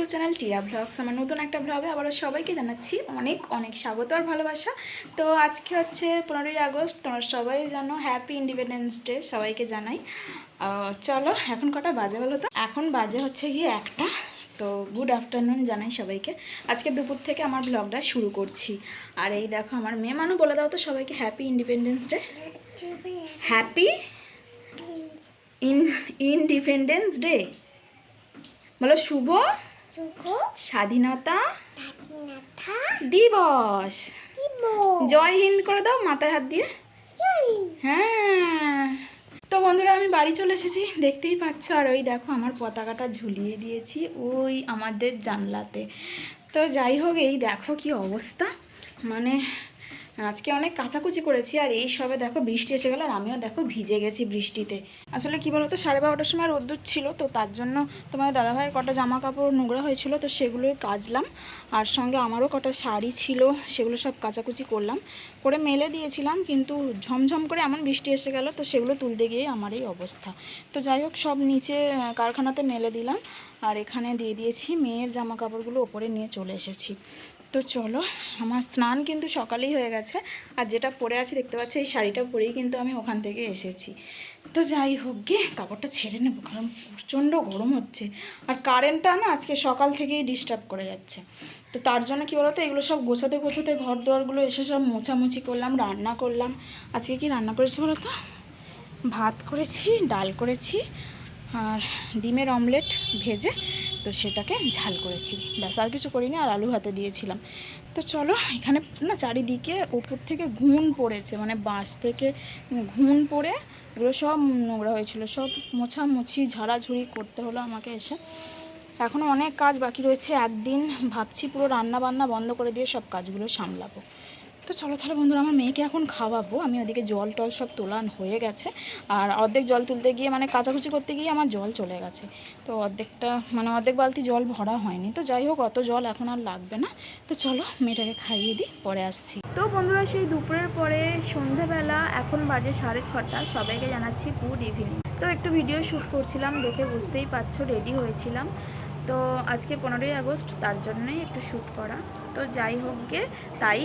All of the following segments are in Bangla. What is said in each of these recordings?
ইউটিউব চ্যানেল টিয়া ব্লগস আমার নতুন একটা ব্লগে আবারও সবাইকে জানাচ্ছি অনেক অনেক স্বাগত আর ভালোবাসা। তো আজকে হচ্ছে পনেরোই আগস্ট তোমরা সবাই জানো হ্যাপি ইন্ডিপেন্ডেন্স ডে সবাইকে জানাই। চলো এখন কটা বাজে বলো তো? এখন বাজে হচ্ছে গিয়ে একটা তো গুড আফটারনুন জানাই সবাইকে। আজকে দুপুর থেকে আমার ব্লগটা শুরু করছি। আর এই দেখো আমার মেয়ে মানু বলে দাও তো সবাইকে happy independence day happy in independence day বলো শুভ স্বাধীনতা দিবস। জয় হিন্দ করে দাও মাথায় হাত দিয়ে। হ্যাঁ। তো বন্ধুরা আমি বাড়ি চলে এসেছি। দেখতেই পাচ্ছ আর ওই দেখো আমার পতাকাটা ঝুলিয়ে দিয়েছি ওই আমাদের জানলাতে। তো যাই হোক এই দেখো কি অবস্থা। মানে আজকে অনেক কাচাকুচি করেছি আর এই সবে দেখো বৃষ্টি এসে গেল আর আমিও দেখো ভিজে গেছি বৃষ্টিতে। আসলে কী বলতো, সাড়ে বারোটার সময় রোদ্দুর ছিল, তো তার জন্য তোমার দাদাভাইয়ের কটা জামা কাপড় নোংরা হয়েছিল, তো সেগুলোই কাচলাম। আর সঙ্গে আমারও কটা শাড়ি ছিল, সেগুলো সব কাচাকুচি করলাম। করে মেলে দিয়েছিলাম, কিন্তু ঝমঝম করে এমন বৃষ্টি এসে গেল, তো সেগুলো তুলতে গিয়ে আমার এই অবস্থা। তো যাই হোক, সব নিচে কারখানাতে মেলে দিলাম। আর এখানে দিয়ে দিয়েছি মেয়ের জামা কাপড়গুলো ওপরে নিয়ে চলে এসেছি। তো চলো, আমার স্নান কিন্তু সকালেই হয়ে গেছে। আর যেটা পরে আছি দেখতে পাচ্ছি, এই শাড়িটা পরেই কিন্তু আমি ওখান থেকে এসেছি। তো যাই হোক গিয়ে কাপড়টা ছেড়ে নেব, কারণ প্রচণ্ড গরম হচ্ছে। আর কারেন্টটা না আজকে সকাল থেকেই ডিস্টার্ব করে যাচ্ছে। তো তার জন্য কী বলতো, এগুলো সব গোছাতে গোছাতে ঘর দোয়ারগুলো এসে সব মোছামুছি করলাম, রান্না করলাম। আজকে কি রান্না করেছি বলো তো ভাত করেছি, ডাল করেছি, আর ডিমের অমলেট ভেজে তো সেটাকে ঝাল করেছি। ব্যাস, আর কিছু করিনি, আর আলু ভাতে দিয়েছিলাম। তো চলো, এখানে না চারিদিকে ওপর থেকে ঘুণ পড়েছে মানে বাঁশ থেকে ঘুণ পড়ে এগুলো সব নোংরা হয়েছিল। সব মোছামুছি, ঝাড়াঝুড়ি করতে হলো আমাকে এসে। এখনও অনেক কাজ বাকি রয়েছে, একদিন ভাবছি পুরো রান্না বান্না বন্ধ করে দিয়ে সব কাজগুলো সামলাবো। তো চলো তাহলে বন্ধুরা, আমার মেয়েকে এখন খাওয়াবো। আমি ওদিকে জল টল সব তোলা হয়ে গেছে। আর অর্ধেক জল তুলতে গিয়ে মানে কাচাকুচি করতে গিয়ে আমার জল চলে গেছে। তো অর্ধেকটা মানে অর্ধেক বালতি জল ভরা হয়নি। তো যাই হোক, অত জল এখন আর লাগবে না। তো চলো, মেয়েটাকে খাইয়ে দিই, পরে আসছি। তো বন্ধুরা, সেই দুপুরের পরে সন্ধেবেলা এখন বাজে সাড়ে ছটা। সবাইকে জানাচ্ছি গুড ইভিনিং তো একটু ভিডিও শ্যুট করছিলাম, দেখে বুঝতেই পারছ রেডি হয়েছিলাম। তো আজকে পনেরোই আগস্ট, তার জন্যই একটু শ্যুট করা। তো যাই হোক গে, তাই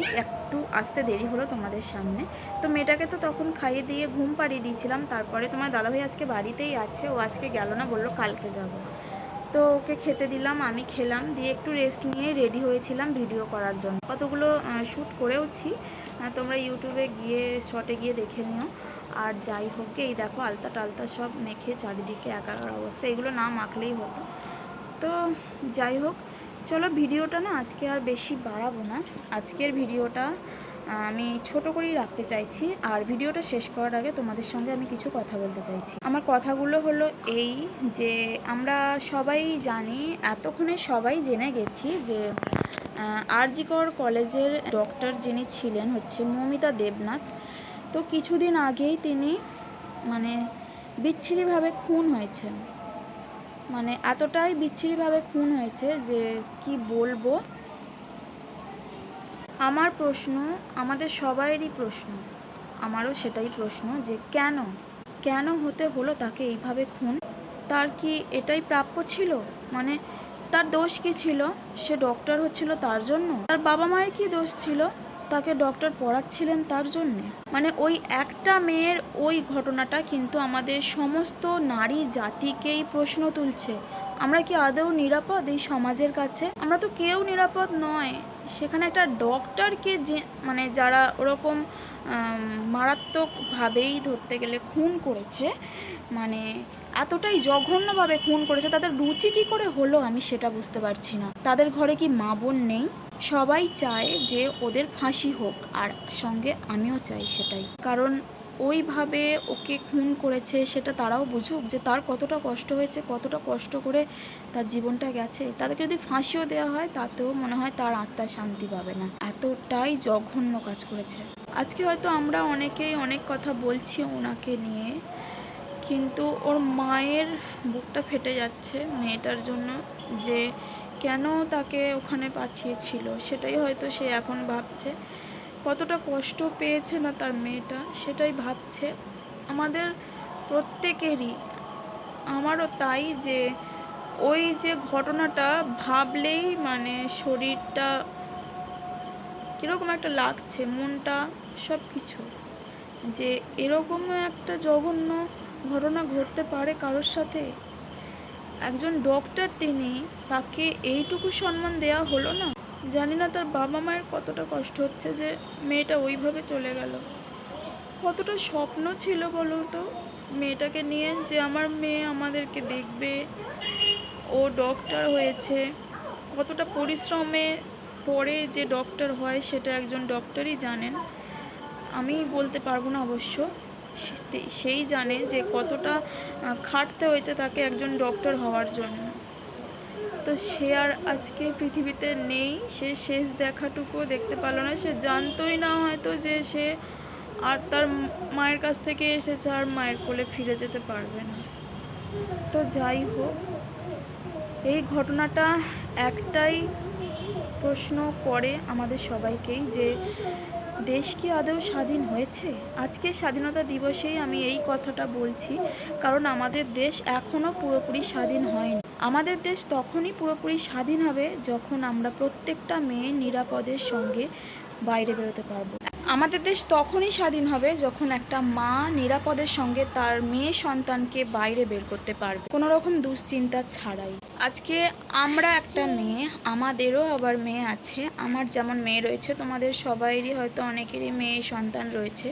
একটু আসতে দেরি হলো তোমাদের সামনে। তো মেয়েটাকে তো তখন খাইয়ে দিয়ে ঘুম পাড়িয়ে দিয়েছিলাম, তারপরে তোমার দাদাভাই আজকে বাড়িতেই আছে, ও আজকে গেল না, বলল কালকে যাব। তো ওকে খেতে দিলাম, আমি খেলাম, দিয়ে একটু রেস্ট নিয়ে রেডি হয়েছিলাম ভিডিও করার জন্য। কতগুলো শ্যুট করেওছি তোমরা ইউটিউবে গিয়ে শটে গিয়ে দেখে নিও। আর যাই হোক এই দেখো আলতা টালতা সব মেখে চারিদিকে একাকার অবস্থা, এগুলো না মাখলেই হতো। তো যাই হোক চলো ভিডিওটা না আজকে আর বেশি বাড়াবো না। আজকের ভিডিওটা আমি ছোট করেই রাখতে চাইছি। আর ভিডিওটা শেষ করার আগে তোমাদের সঙ্গে আমি কিছু কথা বলতে চাইছি। আমার কথাগুলো হলো এই যে, আমরা সবাই জানি, এতক্ষণে সবাই জেনে গেছি যে আরজিকর কলেজের ডক্টর যিনি ছিলেন হচ্ছে মৌমিতা দেবনাথ। তো কিছুদিন আগেই তিনি মানে বিচ্ছিরিভাবে খুন হয়েছেন। মানে এতটাই বিচ্ছিরিভাবে খুন হয়েছে যে কি বলব? আমার প্রশ্ন, আমাদের সবাইয়েরই প্রশ্ন, আমারও সেটাই প্রশ্ন যে কেন? কেন হতে হলো তাকে এইভাবে খুন? তার কি এটাই প্রাপ্য ছিল? মানে তার দোষ কি ছিল? সে ডক্টর হচ্ছিল তার জন্য? তার বাবা মায়ের কি দোষ ছিল? তাকে ডক্টর পড়াচ্ছিলেন তার জন্যে। মানে ওই একটা মেয়ের ওই ঘটনাটা কিন্তু আমাদের সমস্ত নারী জাতিকেই প্রশ্ন তুলছে। আমরা কি আদৌ নিরাপদ এই সমাজের কাছে? আমরা তো কেউ নিরাপদ নয়। সেখানে একটা ডক্টরকে যে মানে যারা ওরকম মারাত্মকভাবেই ধরতে গেলে খুন করেছে মানে এতটাই জঘন্যভাবে খুন করেছে, তাদের রুচি কি করে হলো আমি সেটা বুঝতে পারছি না। তাদের ঘরে কি মা বোন নেই? সবাই চায় যে ওদের ফাঁসি হোক, আর সঙ্গে আমিও চাই সেটাই। কারণ ওইভাবে ওকে খুন করেছে সেটা তারাও বুঝুক যে তার কতটা কষ্ট হয়েছে, কতটা কষ্ট করে তার জীবনটা গেছে। তাদেরকে যদি ফাঁসিও দেওয়া হয়, তাতেও মনে হয় তার আত্মা শান্তি পাবে না। এতটাই জঘন্য কাজ করেছে। আজকে হয়তো আমরা অনেকেই অনেক কথা বলছি ওনাকে নিয়ে, কিন্তু ওর মায়ের বুকটা ফেটে যাচ্ছে মেয়েটার জন্য যে কেন তাকে ওখানে পাঠিয়েছিল সেটাই হয়তো সে এখন ভাবছে। কতটা কষ্ট পেয়েছে না তার মেয়েটা সেটাই ভাবছে। আমাদের প্রত্যেকেরই, আমারও তাই যে ওই যে ঘটনাটা ভাবলেই মানে শরীরটা কীরকম একটা লাগছে, মনটা সব কিছু যে এরকম একটা জঘন্য ঘটনা ঘটতে পারে কারোর সাথে? একজন ডক্টর তিনি, তাকে এইটুকু সম্মান দেয়া হলো না? জানি না তার বাবা মায়ের কতটা কষ্ট হচ্ছে যে মেয়েটা ওইভাবে চলে গেল। কতটা স্বপ্ন ছিল বলো তো? মেয়েটাকে নিয়ে যে আমার মেয়ে আমাদেরকে দেখবে, ও ডক্টর হয়েছে, কতটা পরিশ্রমে পরে যে ডক্টর হয় সেটা একজন ডক্টরই জানেন। আমি বলতে পারব না অবশ্য। সেই জানে যে কতটা খাটতে হয়েছে তাকে একজন ডক্টর হওয়ার জন্য। তো সে আর আজকে পৃথিবীতে নেই, সে শেষ দেখাটুকুও দেখতে পারল না। সে জানতোই না হয়তো যে সে আর তার মায়ের কাছ থেকে এসেছে আর মায়ের কোলে ফিরে যেতে পারবে না। তো যাই হোক, এই ঘটনাটা একটাই প্রশ্ন করে আমাদের সবাইকেই যে দেশ কি আদৌ স্বাধীন হয়েছে? আজকে স্বাধীনতা দিবসেই আমি এই কথাটা বলছি, কারণ আমাদের দেশ এখনও পুরোপুরি স্বাধীন হয়নি। আমাদের দেশ তখনই পুরোপুরি স্বাধীন হবে যখন আমরা প্রত্যেকটা মেয়ে নিরাপদের সঙ্গে বাইরে বেরোতে পারব। আমাদের দেশ তখনই স্বাধীন হবে যখন একটা মা নিরাপদের সঙ্গে তার মেয়ে সন্তানকে বাইরে বের করতে পারবে। কোনো রকম দুশ্চিন্তা ছাড়াই। আজকে আমরা একটা মেয়ে, আমাদেরও আবার মেয়ে আছে। আমার যেমন মেয়ে রয়েছে, তোমাদের সবাইরই হয়তো অনেকেরই মেয়ে সন্তান রয়েছে।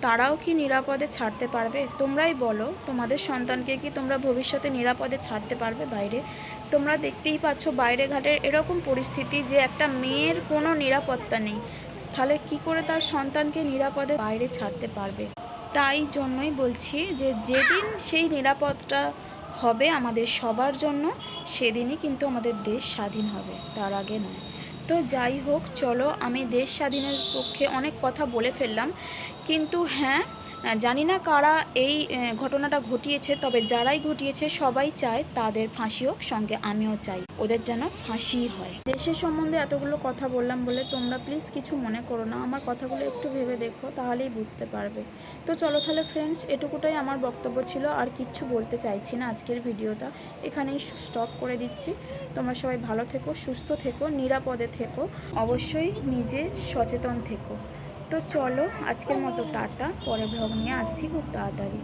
তারাও কি নিরাপদে ছাড়তে পারবে? তোমরাই বলো, তোমাদের সন্তানকে কি তোমরা ভবিষ্যতে নিরাপদে ছাড়তে পারবে বাইরে? তোমরা দেখতেই পাচ্ছ বাইরে ঘাটের এরকম পরিস্থিতি যে একটা মেয়ের কোনো নিরাপত্তা নেই। তাহলে কি করে তার সন্তানকে নিরাপদে বাইরে ছাড়তে পারবে? তাই জন্যই বলছি যে যেদিন সেই নিরাপদটা হবে আমাদের সবার জন্য, সেদিনই কিন্তু আমাদের দেশ স্বাধীন হবে, তার আগে নয়। তো যাই হোক, চলো আমি দেশ স্বাধীনের পক্ষে অনেক কথা বলে ফেললাম। কিন্তু হ্যাঁ জানি না কারা এই ঘটনাটা ঘটিয়েছে, তবে যারাই ঘটিয়েছে সবাই চায় তাদের ফাঁসি হোক, সঙ্গে আমিও চাই। ওদের যেন ফাঁসি হয়। দেশের সম্বন্ধে এতগুলো কথা বললাম বলে তোমরা প্লিজ কিছু মনে করো না, আমার কথাগুলো একটু ভেবে দেখো, তাহলেই বুঝতে পারবে। তো চলো তাহলে ফ্রেন্ডস এটুকুটাই আমার বক্তব্য ছিল, আর কিচ্ছু বলতে চাইছি না আজকের ভিডিওটা। এখানেই স্টপ করে দিচ্ছি। তোমরা সবাই ভালো থেকো, সুস্থ থেকো, নিরাপদে থেকো। অবশ্যই নিজে সচেতন থেকো। তো চলো আজকের মতো টাটা পরে ভ্লগ নিয়ে আসছি খুব তাড়াতাড়ি।